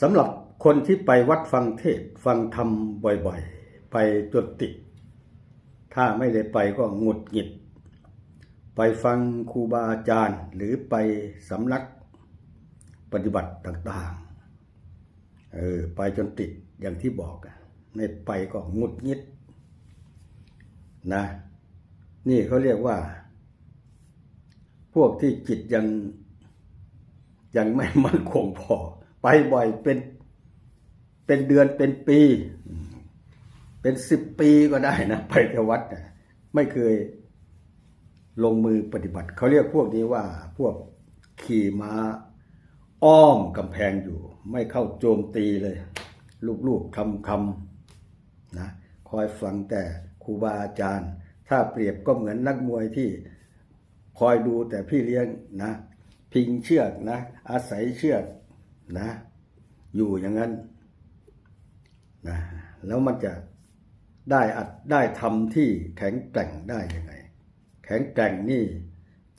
สำหรับคนที่ไปวัดฟังเทศฟังธรรมบ่อยๆ ไปจนติด ถ้าไม่ได้ไปก็หงุดหงิด ไปฟังครูบาอาจารย์ หรือไปสำนักปฏิบัติต่างๆ เออไปจนติดอย่างที่บอกไม่ไปก็หงุดหงิดนะ นี่เขาเรียกว่า พวกที่จิตยังยังไม่มั่นคงพอ ไปบ่อยเป็นเป็นเดือนเป็นปี เป็นสิบปีก็ได้นะ ไปที่วัดนะไม่เคยลงมือปฏิบัติ เขาเรียกพวกนี้ว่าพวกขี่ม้าอ้อมกำแพงอยู่ ไม่เข้าโจมตีเลย ลูกๆคำคำนะคอยฟังแต่ครูบาอาจารย์ ถ้าเปรียบก็เหมือนนักมวยที่คอยดูแต่พี่เลี้ยงนะ พิงเชือกนะ อาศัยเชือก นะ อยู่อย่างนั้นนะแล้วมันจะได้อัดได้ทำที่แข็งแกร่งได้ยังไง แข็งแกร่งนี่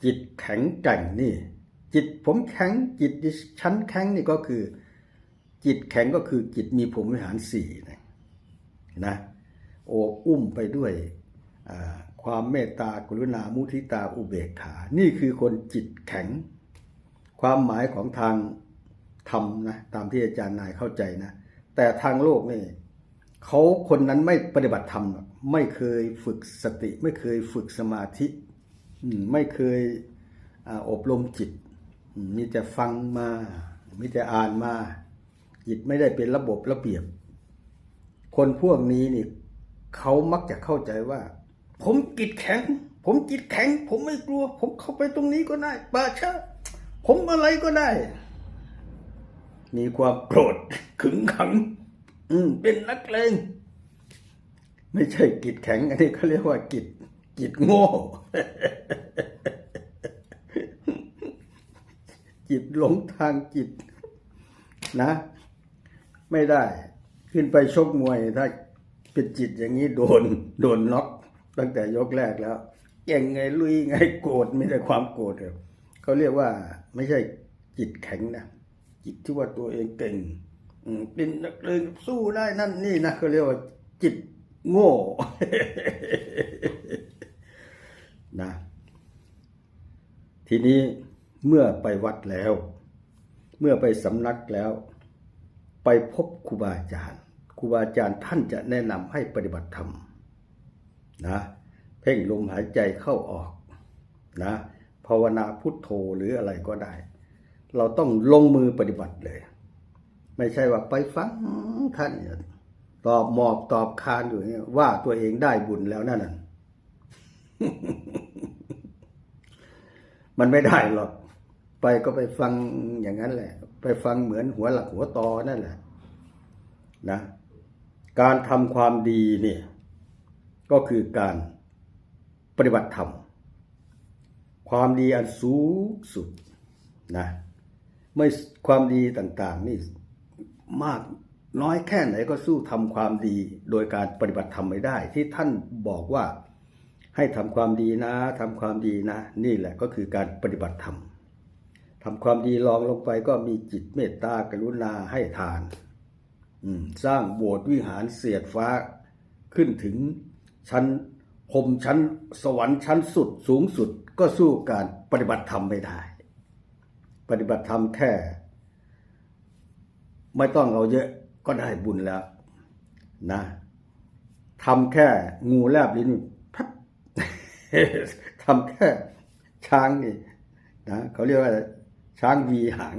จิตแข็งแกร่งนี่ จิตผมแข็งจิตดิฉันแข็งนี่ก็คือ จิตแข็งก็คือจิตมีผมวิหารสี่นะนะโอบอุ้มไปด้วยความเมตตากรุณามุทิตาอุเบกขา นี่คือคนจิตแข็ง ความหมายของทาง ธรรมนะตามที่อาจารย์นายเข้าใจนะ แต่ทางโลกนี่เขาคนนั้นไม่ปฏิบัติธรรมไม่เคยฝึกสติ ไม่เคยฝึกสมาธิไม่เคยอบรมจิต มีแต่ฟังมา มีแต่อ่านมาจิตไม่ได้เป็นระบบระเบียบ คนพวกนี้นี่เขามักจะเข้าใจว่า ผมจิตแข็ง ผมจิตแข็ง ผมไม่กลัว ผมเข้าไปตรงนี้ก็ได้ป่าชาผมอะไรก็ได้ มีความโกรธขึงขัง อืม เป็นนักเลงไม่ใช่กิจแข็ง อันนี้เขาเรียกว่ากิจกิจโง่จิตหลงทางจิตนะ ไม่ได้ ขึ้นไปชกมวยถ้าเป็นจิตอย่างนี้โดน โดนน็อกตั้งแต่ยกแรกแล้วเก่งไงลุยไงโกรธไม่ได้ความโกรธเลยเขาเรียกว่า ไม่ใช่จิตแข็งนะ จิตที่ว่าตัวเองเก่งเป็นนักเลงสู้ได้นั่นนี่นะเขาเรียกว่าจิตโง่นะทีนี้เมื่อไปวัดแล้ว เมื่อไปสำนักแล้ว ไปพบครูบาอาจารย์ครูบาอาจารย์ท่านจะแนะนำให้ปฏิบัติธรรมนะเพ่งลมหายใจเข้าออกนะภาวนาพุทโธหรืออะไรก็ได้ เราต้องลงมือปฏิบัติเลย ไม่ใช่ว่าไปฟังท่านตอบหมอบตอบคานอยู่เนี่ยว่าตัวเองได้บุญแล้วนั่นน่ะมันไม่ได้หรอก ไปก็ไปฟังอย่างนั้นแหละ ไปฟังเหมือนหัวหลักหัวตอนั่นแหละ นะ การทำความดีเนี่ยก็คือการปฏิบัติธรรม ความดีอันสูงสุดนะ ไม่ความดีต่างๆ นี่มากน้อยแค่ไหนก็สู้ทำความดี โดยการปฏิบัติธรรมไม่ได้ ที่ท่านบอกว่าให้ทำความดีนะทำความดีนะ นี่แหละก็คือการปฏิบัติธรรมทำความดีลองลงไปก็มีจิตเมตตากรุณาให้ทาน สร้างโบสถ์วิหารเสียดฟ้าขึ้นถึงชั้นพรมชั้นสวรรค์ชั้นสุดสูงสุดก็สู้การปฏิบัติธรรมไม่ได้ ปฏิบัติธรรมแค่ ไม่ต้องเอาเยอะก็ได้บุญแล้ว นะทำแค่งูแลบลิ้นพับทำแค่ช้างนี่นะเขาเรียกว่า ช้างวีหาง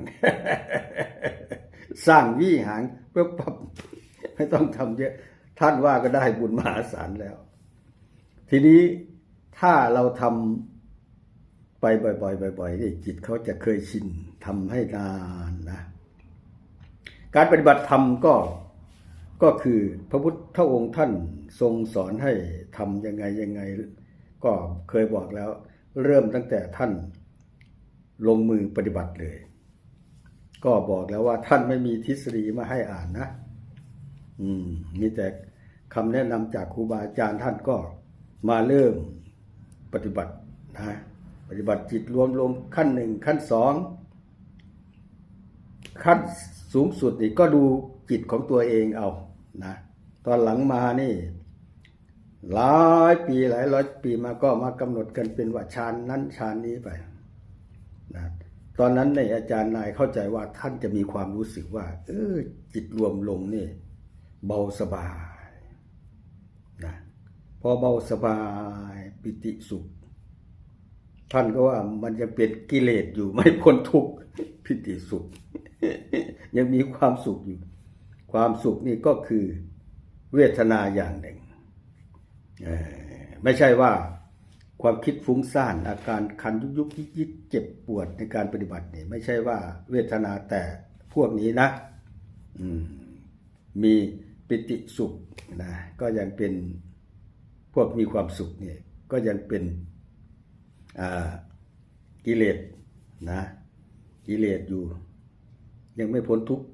สร้างวีหางเพื่อปับไม่ต้องทำเยอะ ท่านว่าก็ได้บุญมหาศาลแล้ว ทีนี้ถ้าเราทำ ไปบ่อยๆบ่อยๆนี่จิตเขาจะเคยชินทำให้นานนะการปฏิบัติธรรมก็ก็คือพระพุทธองค์ท่านทรงสอนให้ทำยังไงยังไง ก็เคยบอกแล้ว เริ่มตั้งแต่ท่านลงมือปฏิบัติเลย ก็บอกแล้วว่าท่านไม่มีทฤษฎีมาให้อ่านนะ อืมมีแต่คำแนะนำจากครูบาอาจารย์ท่านก็มาเริ่มปฏิบัตินะ ปฏิบัติจิตรวมรวมขั้นหนึ่งขั้นสองขั้นสูงสุดนี่ก็ดูจิตของตัวเองเอานะตอนหลังมานี่ หลายปีหลายร้อยปีมาก็มากำหนดกันเป็นว่าฌานนั้นฌานนี้ไปนะตอนนั้นในอาจารย์นายเข้าใจว่าท่านจะมีความรู้สึกว่า เออจิตรวมลงนี่ เบาสบายนะพอเบาสบายปิติสุข ท่านก็ว่ามันยังเป็นกิเลสอยู่ไม่พ้นทุกข์ปิติสุข ยังมีความสุขอยู่ ความสุขนี่ก็คือเวทนาอย่างหนึ่ง ไม่ใช่ว่าความคิดฟุ้งซ่านอาการคันยุกยุกยิกยิกเจ็บปวดในการปฏิบัตินี่ไม่ใช่ว่าเวทนาแต่พวกนี้นะอืมีปิติสุขนะก็ยังเป็นพวกมีความสุขเนี่ยก็ยังเป็น กิเลสนะกิเลสอยู่ ยังไม่พ้นทุกข์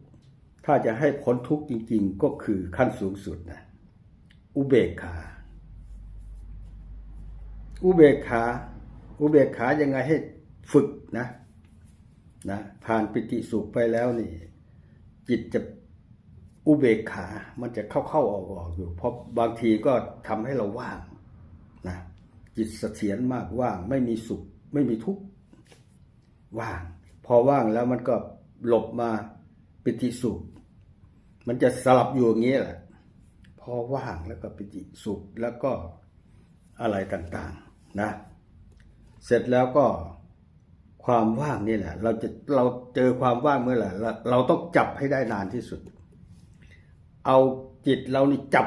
ถ้าจะให้พ้นทุกข์จริง ๆ ก็คือขั้นสูงสุดนะอุเบกขา อุเบกขา อุเบกขายังไงให้ฝึกนะนะผ่านปิติสุขไปแล้วนี่ จิตจะอุเบกขา มันจะเข้าเข้าออกออกอยู่เพราะบางทีก็ทำให้เราว่าง จิตเสถียรมากว่าง ไม่มีสุข ไม่มีทุกข์ว่าง พอว่างแล้วมันก็หลบมาปิติสุข มันจะสลับอยู่อย่างนี้แหละ พอว่างแล้วก็ปิติสุขแล้วก็อะไรต่างๆนะ เสร็จแล้วก็ความว่างนี่แหละ เราจะเราเจอความว่างเมื่อไหร่เราเราต้องจับให้ได้นานที่สุด เอาจิตเรานี่จับ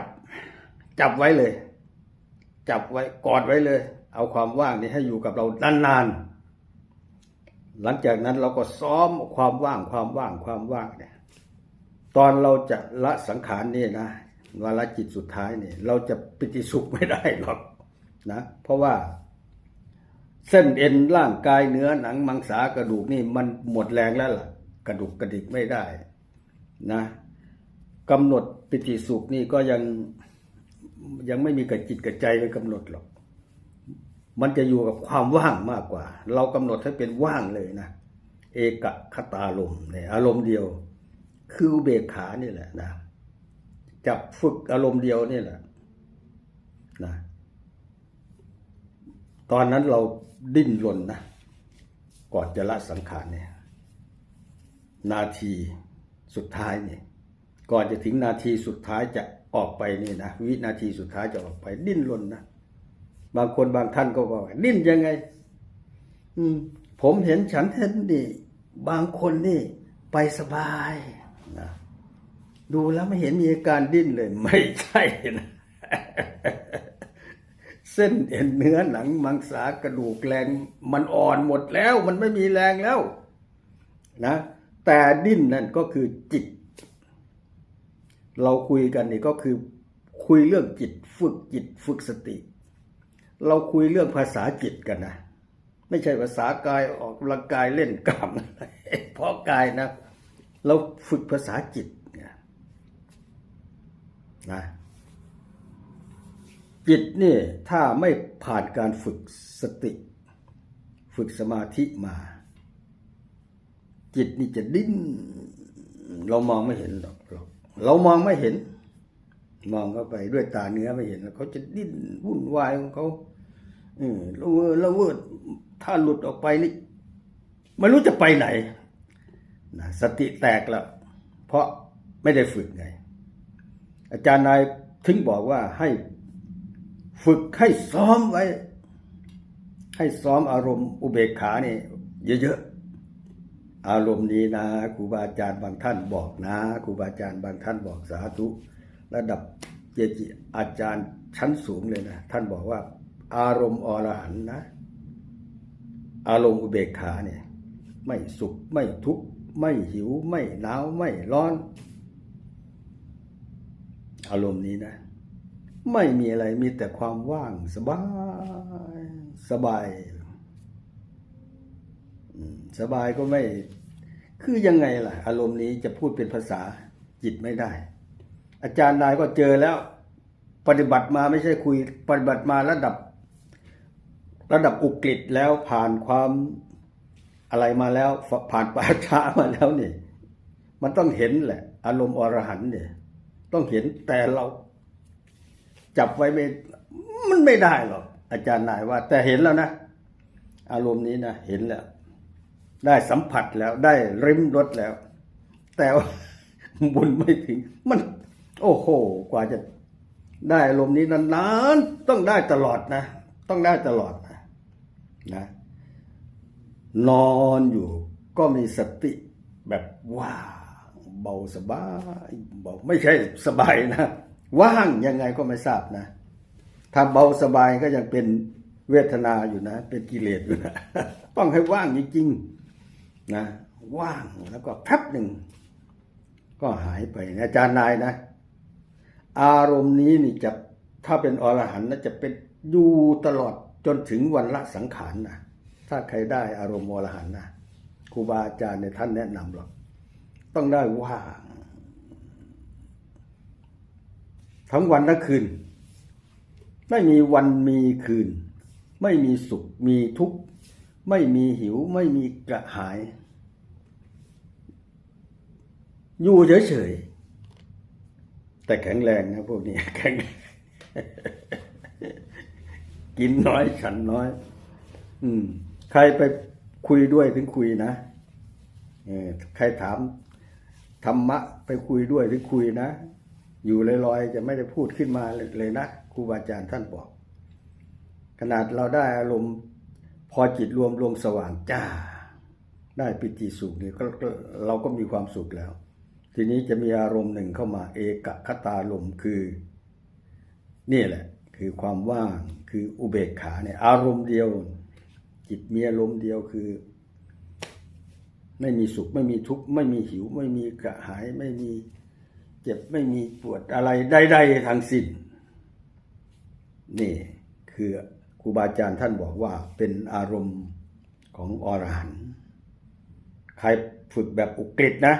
จับไว้เลย จับไว้กอดไว้เลย เอาความว่างนี่ให้อยู่กับเรานานๆหลังจากนั้นเราก็ซ้อมความว่างความว่างความว่างเนี่ยตอนเราจะละสังขารนี่นะวาระจิตสุดท้ายเนี่ยเราจะปิติสุขไม่ได้หรอกนะ เพราะว่า เส้นเอ็นร่างกายเนื้อหนังมังสากระดูกนี่มันหมดแรงแล้วล่ะ กระดูกกระดิกไม่ได้นะกำหนดปิติสุขนี่ก็ยัง ยังไม่มีกระจิตกระใจไปกำหนดหรอก มันจะอยู่กับความว่างมากกว่า เรากำหนดให้เป็นว่างเลยนะ เอกคตาลมเนี่ยอารมณ์เดียว คืออุเบกขานี่แหละนะจับฝึกอารมณ์เดียวนี่แหละนะตอนนั้นเราดิ้นรนนะ ก่อนจะละสังขารเนี่ย นาทีสุดท้ายเนี่ย ก่อนจะถึงนาทีสุดท้ายจะ ออกไปนี่นะวินาทีสุดท้ายจะออกไป ดิ้นรนนะบางคนบางท่านก็บอกดิ้นยังไง อืม ผมเห็นฉันเห็นนี่บางคนนี่ ไปสบายนะดูแล้วไม่เห็นมีอาการดิ้นเลย ไม่ใช่นะเส้นเอ็นเนื้อหนังมังสากระดูกแรง มันอ่อนหมดแล้ว มันไม่มีแรงแล้ว นะแต่ดิ้นนั่นก็คือจิต เราคุยกันนี่ก็คือคุยเรื่องจิตฝึกจิตฝึกสติ เราคุยเรื่องภาษาจิตกันนะไม่ใช่ภาษากายออกกำลังกายเล่นกล้ามเพราะกายนะ เราฝึกภาษาจิตนะจิตนี่ถ้าไม่ผ่านการฝึกสติ ฝึกสมาธิมา จิตนี่จะดิ้น เรามองไม่เห็นหรอก เรามองไม่เห็น มองเข้าไปด้วยตาเนื้อไม่เห็นแล้วเขาจะดิ้นวุ่นวายของเขาเออละเวอละเวอถ้าหลุดออกไปนี่ไม่รู้จะไปไหนนะสติแตกแล้ว เพราะไม่ได้ฝึกไง อาจารย์นายถึงบอกว่าให้ฝึกให้ซ้อมไว้ ให้ซ้อมอารมณ์อุเบกขานี่เยอะ อารมณ์นี้นะครูบาอาจารย์บางท่านบอกนะครูบาอาจารย์บางท่านบอกสาธุ ระดับเจจิอาจารย์ชั้นสูงเลยนะท่านบอกว่า อารมณ์อรหันต์นะ อารมณ์อุเบกขาเนี่ย ไม่สุขไม่ทุกข์ไม่หิวไม่หนาวไม่ร้อน อารมณ์นี้นะ ไม่มีอะไรมีแต่ความว่างสบายสบาย สบายก็ไม่ คือยังไงล่ะ อารมณ์นี้จะพูดเป็นภาษาจิตไม่ได้ อาจารย์นายก็เจอแล้ว ปฏิบัติมาไม่ใช่คุย ปฏิบัติมาระดับ ระดับอุกฤษแล้วผ่านความอะไรมาแล้ว ผ่านป่าช้ามาแล้วนี่ มันต้องเห็นแหละ อารมณ์อรหันต์เนี่ย ต้องเห็นแต่เราจับไว้ไม่มันไม่ได้หรอกอาจารย์นายว่า แต่เห็นแล้วนะ อารมณ์นี้นะเห็นแล้ว ได้สัมผัสแล้วได้ริมรสแล้ว แต่ว่าบุญไม่ถึง มัน โอ้โห กว่าจะได้อารมณ์นี้นานๆต้องได้ตลอดนะ ต้องได้ตลอดนะนะ นอนอยู่ก็มีสติแบบว่างเบาสบายเบาไม่ใช่สบายนะว่างยังไงก็ไม่ทราบนะ ถ้าเบาสบายก็ยังเป็นเวทนาอยู่นะ เป็นกิเลสอยู่นะ ต้องให้ว่างจริงๆ นะว่างแล้วก็แป๊บหนึ่ง ก็หายไปนะอาจารย์นายนะ อารมณ์นี้นี่จะถ้าเป็นอรหันต์นะจะเป็นอยู่ตลอดจนถึงวันละสังขารนะถ้าใครได้อารมณ์อรหันต์นะครูบาอาจารย์ในท่านแนะนำหรอกต้องได้ว่างทั้งวันทั้งคืน ไม่มีวันมีคืน ไม่มีสุขมีทุกข์ ไม่มีหิวไม่มีกระหาย อยู่เฉยๆ แต่แข็งแรงนะพวกนี้แข็งกินน้อยฉันน้อย อืม ใครไปคุยด้วยถึงคุยนะเออใครถามธรรมะไปคุยด้วยถึงคุยนะ อยู่ลอยๆ จะไม่ได้พูดขึ้นมาเลยนะครูบาอาจารย์ท่านบอก ขนาดเราได้อารมณ์ พอจิตรวมลงสว่างจ้า ได้ปิติสุขนี่ก็ก็เราก็มีความสุขแล้ว ทีนี้จะมีอารมณ์หนึ่งเข้ามาเอกคตาลมคือ นี่แหละ คือความว่างคืออุเบกขาเนี่ยอารมณ์เดียว จิตมีอารมณ์เดียวคือ ไม่มีสุขไม่มีทุกข์ไม่มีหิว ไม่มีกระหาย ไม่มีเจ็บไม่มีปวดอะไรใดๆทั้งสิ้นนี่คือครูบาอาจารย์ท่านบอกว่าเป็นอารมณ์ของอรหันต์ใครฝึกแบบอุกฤษนะ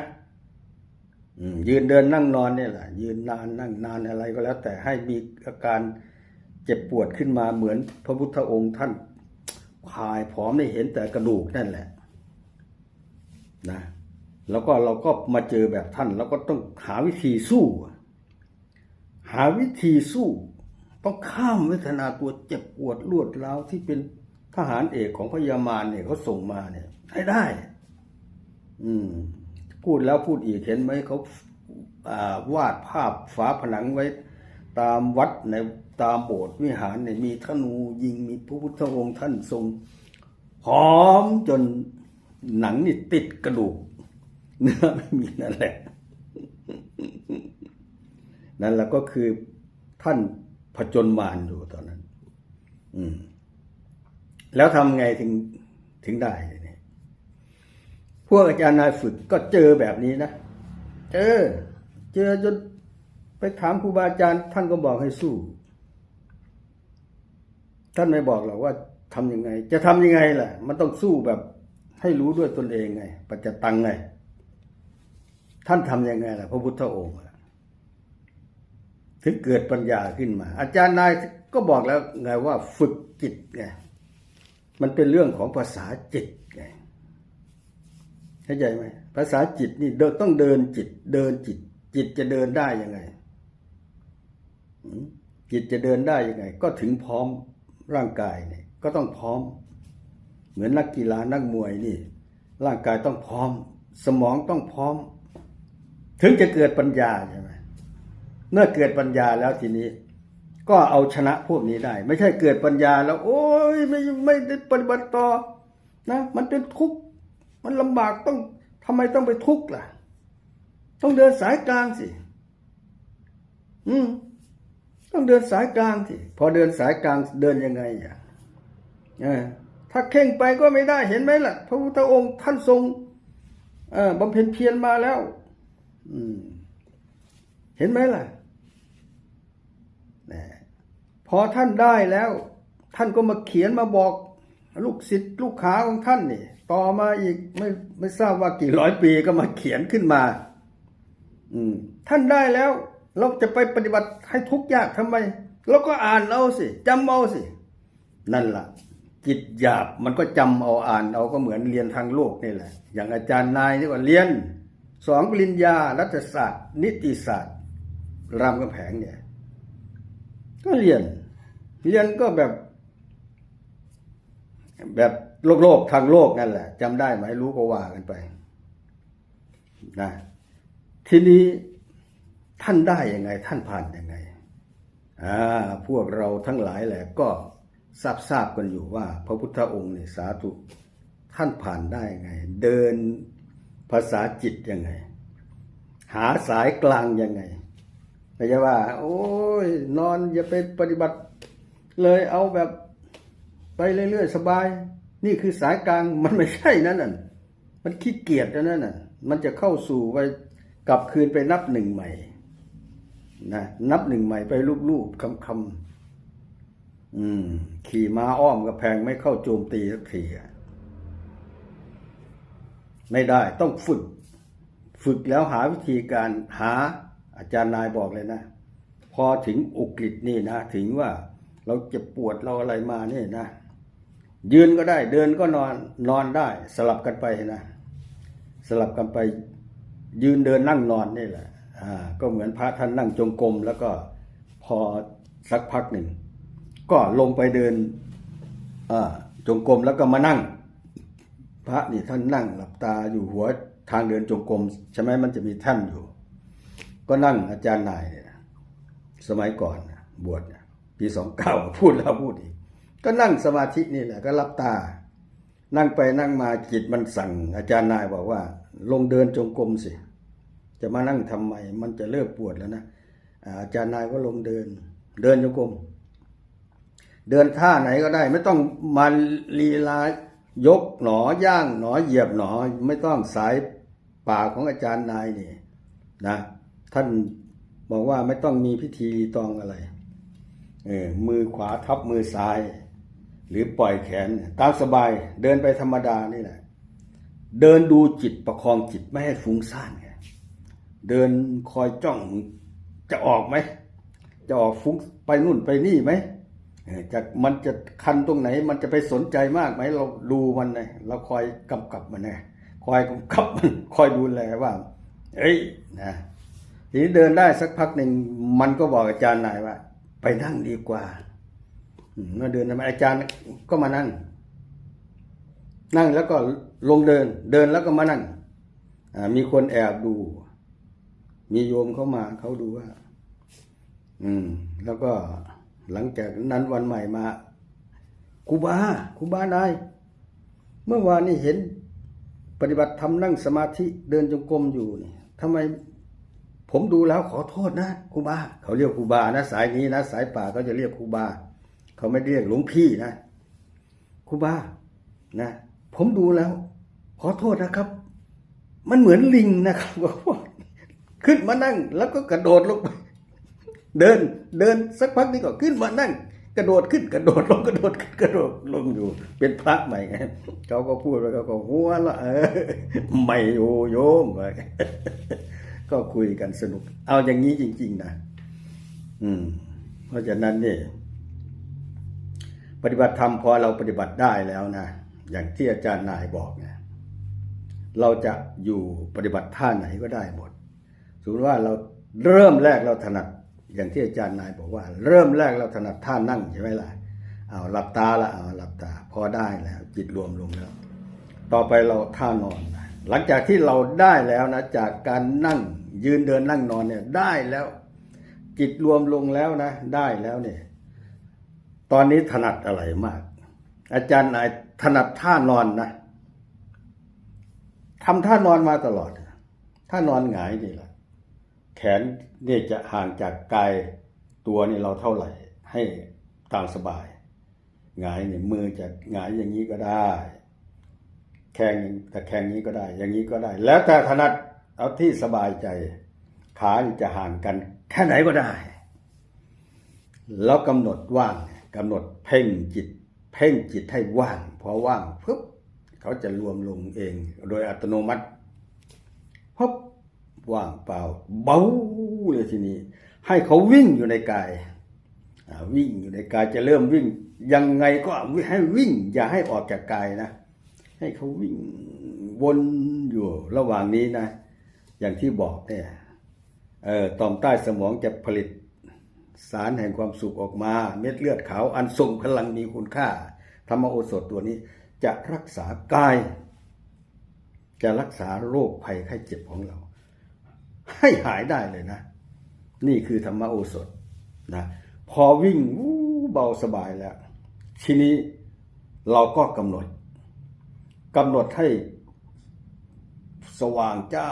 ยืนเดินนั่งนอนเนี่ยแหละ ยืนนานนั่งนานอะไรก็แล้ว แต่ให้มีอาการเจ็บปวดขึ้นมาเหมือนพระพุทธองค์ท่านพายผอมได้เห็นแต่กระดูกนั่นแหละนะแล้วก็เราก็มาเจอแบบท่าน แล้วก็ต้องหาวิธีสู้ หาวิธีสู้ ต้องข้ามเวทนาตัวเจ็บปวดรวดร้าวที่เป็นทหารเอกของพญามารเนี่ยเขาส่งมาเนี่ย ให้ได้ อืม พูดแล้วพูดอีกเห็นไหมเขาาวาดภาพฝาผนังไว้ ตามวัดในตามโบสถ์วิหารเนี่ยมีธนูยิงมีพระพุทธองค์ท่านทรงหอมจนหนังนี่ติดกระดูกเนื้อไม่มีนั่นแหละ นั่นแหละก็คือท่านผจญมารอยู่ตอนนั้น อืม แล้วทำไงถึงถึงได้ พวกอาจารย์นายฝึกก็เจอแบบนี้นะเจอเจอจนไปถามครูบาอาจารย์ ท่านก็บอกให้สู้ ท่านไม่บอกหรอกว่าทำยังไง จะทำยังไงล่ะ มันต้องสู้แบบให้รู้ด้วยตนเองไง ปัจจตังไง ท่านทำยังไงล่ะ พระพุทธองค์ถึงเกิดปัญญาขึ้นมา อาจารย์นายก็บอกแล้วไงว่าฝึกจิตไงมันเป็นเรื่องของภาษาจิต เข้าใจไหมภาษาจิตนี่เดินต้องเดินจิต เดินจิต จิตจะเดินได้ยังไงจิตจะเดินได้ยังไง ก็ถึงพร้อมร่างกายเนี่ย ก็ต้องพร้อม เหมือนนักกีฬานักมวยนี่ ร่างกายต้องพร้อม สมองต้องพร้อม ถึงจะเกิดปัญญาใช่ไหมเมื่อเกิดปัญญาแล้วทีนี้ ก็เอาชนะพวกนี้ได้ ไม่ใช่เกิดปัญญาแล้ว โอ้ยไม่ไม่ได้ปฏิบัติต่อนะ มันเป็นทุกข์ มันลำบากต้องทำไมต้องไปทุกข์ล่ะ ต้องเดินสายกลางสิ อืม ต้องเดินสายกลางสิ พอเดินสายกลางเดินยังไงอะเออถ้าเข่งไปก็ไม่ได้เห็นไหมล่ะ พระพุทธองค์ท่านทรงเออบำเพ็ญเพียรมาแล้วอืมเห็นไหมล่ะนะพอท่านได้แล้ว ท่านก็มาเขียนมาบอก ลูกศิษย์ลูกขาของท่านนี่ ต่อมาอีกไม่ไม่ทราบว่ากี่ร้อยปีก็มาเขียนขึ้นมา อืม ท่านได้แล้ว เราจะไปปฏิบัติให้ทุกข์ยากทำไมเราก็อ่านเอาสิจำเอาสิ นั่นล่ะ จิตหยาบมันก็จำเอาอ่านเอาก็เหมือนเรียนทางโลกนี่แหละ อย่างอาจารย์นายนี่ว่าเรียนสองปริญญารัฐศาสตร์ นิติศาสตร์ รามกำแพงเนี่ย ก็เรียน เรียนก็แบบ แบบ โลกโลกทางโลกนั่นแหละจำได้ไหมรู้ก็ว่ากันไปนะทีนี้ท่านได้ยังไง ท่านผ่านยังไงอ่าพวกเราทั้งหลายแหละก็ทราบทราบกันอยู่ว่า พระพุทธองค์เนี่ยสาธุท่านผ่านได้ยังไง เดินภาษาจิตยังไง หาสายกลางยังไงไม่ใช่ว่า โอ้ย นอนอย่าไปปฏิบัติเลยเอาแบบไปเรื่อยๆสบาย นี่คือสายกลางมันไม่ใช่นั่นน่ะมันขี้เกียจนะนั่นน่ะ มันจะเข้าสู่ไปกลับคืนไปนับหนึ่งใหม่นะนับหนึ่งใหม่ไปรูปๆคำๆอืม ขี่ม้าอ้อมกระแพงไม่เข้าโจมตีสักทีอะไม่ได้ต้องฝึก ฝึกแล้วหาวิธีการหาอาจารย์นายบอกเลยนะ พอถึงอุกฤษนี่นะ ถึงว่าเราเจ็บปวดเราอะไรมานี่นะ ยืนก็ได้ เดินก็นอนนอนได้ สลับกันไปนะ สลับกันไป ยืนเดินนั่งนอนนี่แหละอ่าก็เหมือนพระท่านนั่งจงกรมแล้วก็พอสักพักหนึ่ง ก็ลงไปเดินอ่าจงกรมแล้วก็มานั่ง พระนี่ท่านนั่งหลับตาอยู่หัวทางเดินจงกรมใช่ไหมมันจะมีท่านอยู่ ก็นั่งอาจารย์นายสมัยก่อนบวชปีสองเก้าพูดแล้วพูดอีก ก็นั่งสมาธินี่แหละก็หลับตา นั่งไปนั่งมาจิตมันสั่ง อาจารย์นายบอกว่า ลงเดินจงกรมสิ จะมานั่งทำไม มันจะเลิกปวดแล้วนะอาจารย์นายก็ลงเดิน เดินจงกรมเดินท่าไหนก็ได้ ไม่ต้องมาลีลายกหนอย่างหนอเหยียบหนอ ไม่ต้องสายป่าของอาจารย์นายนี่นะ ท่านบอกว่าไม่ต้องมีพิธีตองอะไรเออมือขวาทับมือซ้าย หรือปล่อยแขน ตามสบายเดินไปธรรมดานี่แหละ เดินดูจิตประคองจิตไม่ให้ฟุ้งซ่านไงเดินคอยจ้องจะออกไหม จะออกฟุ้งไปนู่นไปนี่ไหมจะมันจะคันตรงไหน มันจะไปสนใจมากไหมเราดูมันเลยเราคอยกำกับมันไงคอยกำกับมันคอยดูแลว่า เอ้ยนะทีนี้เดินได้สักพักหนึ่งมันก็บอกอาจารย์นายว่า ไปนั่งดีกว่า มาเดินทำไมอาจารย์ก็มานั่ง นั่งแล้วก็ลงเดิน เดินแล้วก็มานั่งมีคนแอบดู มีโยมเข้ามาเขาดูว่า อืม แล้วก็หลังจากนั้นวันใหม่มาครูบาครูบานายเมื่อวานนี้เห็น ปฏิบัติธรรมนั่งสมาธิเดินจงกรมอยู่นี่ทำไมผมดูแล้วขอโทษนะครูบาเขาเรียกครูบานะ สายนี้นะ สายป่าเขาจะเรียกครูบา เขาไม่เรียกหลวงพี่นะครูบานะผมดูแล้ว ขอโทษนะครับ มันเหมือนลิงนะครับขึ้นมานั่ง แล้วก็กระโดดลงไปเดินเดินสักพักนี้ก็ขึ้นมานั่ง กระโดดขึ้นกระโดดลงกระโดดขึ้นกระโดดลงอยู่ เป็นพระใหม่ไงเขาก็พูดแล้วเขาก็หัวละเออไม่โยโยมว่าก็คุยกันสนุก เอาอย่างนี้จริง ๆ นะอืม เพราะฉะนั้นเนี่ย ฏิบัติธรรมพอเราปฏิบัติได้แล้วนะ อย่างที่อาจารย์นายบอกเนี่ยเราจะอยู่ปฏิบัติท่าไหนก็ได้หมดสมมติว่าเราเริ่มแรกเราถนัด อย่างที่อาจารย์นายบอกว่า เริ่มแรกเราถนัดท่านั่งใช่ไหมล่ะเอาหลับตาละเอาหลับตาพอได้แล้ว จิตรวมลงแล้ว ต่อไปเราท่านอน หลังจากที่เราได้แล้วนะจากการนั่งยืนเดินนั่งนอนเนี่ยได้แล้ว จิตรวมลงแล้วนะ ได้แล้วเนี่ย ตอนนี้ถนัดอะไรมาก อาจารย์นายถนัดท่านอนนะทำท่านอนมาตลอดท่านอนหงายนี่แหละแขนเนี่ยจะห่างจากกายตัวนี่เราเท่าไหร่ ให้ตามสบายหงายเนี่ยมือจะหงายอย่างนี้ก็ได้ แขงแต่แขงนี้ก็ได้ อย่างนี้ก็ได้ แล้วแต่ถนัดเอาที่สบายใจ ขาจะห่างกัน แค่ไหนก็ได้ แล้วกำหนดว่าง กำหนดเพ่งจิต เพ่งจิตให้ว่างพอว่างปุ๊บเขาจะรวมลงเอง โดยอัตโนมัติปุ๊บว่างเปล่า เบาเลยทีนี้ ให้เขาวิ่งอยู่ในกายวิ่งอยู่ในกายจะเริ่มวิ่ง ยังไงก็ให้วิ่ง อย่าให้ออกจากกายนะ ให้เขาวิ่งวนอยู่ระหว่างนี้นะ อย่างที่บอกเนี่ยออต่อมใต้สมองจะผลิต สารแห่งความสุขออกมา เม็ดเลือดขาวอันทรงพลังมีคุณค่า ธรรมโอสถตัวนี้จะรักษากาย จะรักษาโรคภัยไข้เจ็บของเรา ให้หายได้เลยนะ นี่คือธรรมโอสถนะพอวิ่งวู้เบาสบายแล้ว ทีนี้เราก็กำหนดกำหนดให้สว่างจ้า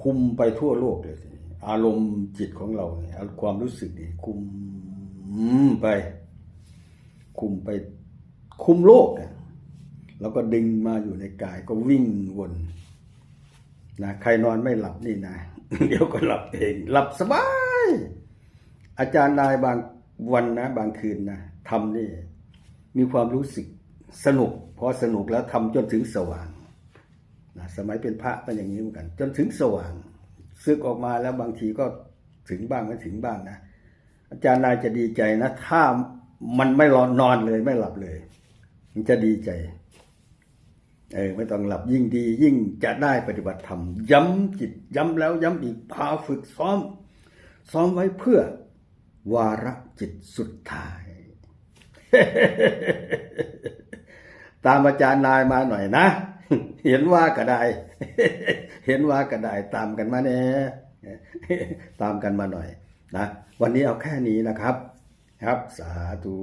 คุมไปทั่วโลกเลย อารมณ์จิตของเราเนี่ยความรู้สึกนี่คุมไป คุมไป คุมโลกอะแล้วก็ดึงมาอยู่ในกายก็วิ่งวนนะใครนอนไม่หลับนี่นะ เดี๋ยวก็หลับเอง หลับสบาย อาจารย์นายบางวันนะ บางคืนนะทำนี่ มีความรู้สึกสนุก พอสนุกแล้วทำจนถึงสว่างนะสมัยเป็นพระก็อย่างนี้เหมือนกัน จนถึงสว่าง ซึกออกมาแล้วบางทีก็ถึงบ้างไม่ถึงบ้างนะอาจารย์นายจะดีใจนะ ถ้ามันไม่รอนนอนเลยไม่หลับเลย มันจะดีใจเออไม่ต้องหลับยิ่งดี ยิ่งจะได้ปฏิบัติธรรม ย้ำจิต ย้ำแล้วย้ำอีกพาฝึกซ้อม ซ้อมไว้เพื่อ วาระจิตสุดท้าย ตามอาจารย์นายมาหน่อยนะ เห็นว่าก็ได้ เห็นว่าก็ได้ตามกันมาแน่ตามกันมาหน่อยนะวันนี้เอาแค่นี้นะครับ ครับสาธุ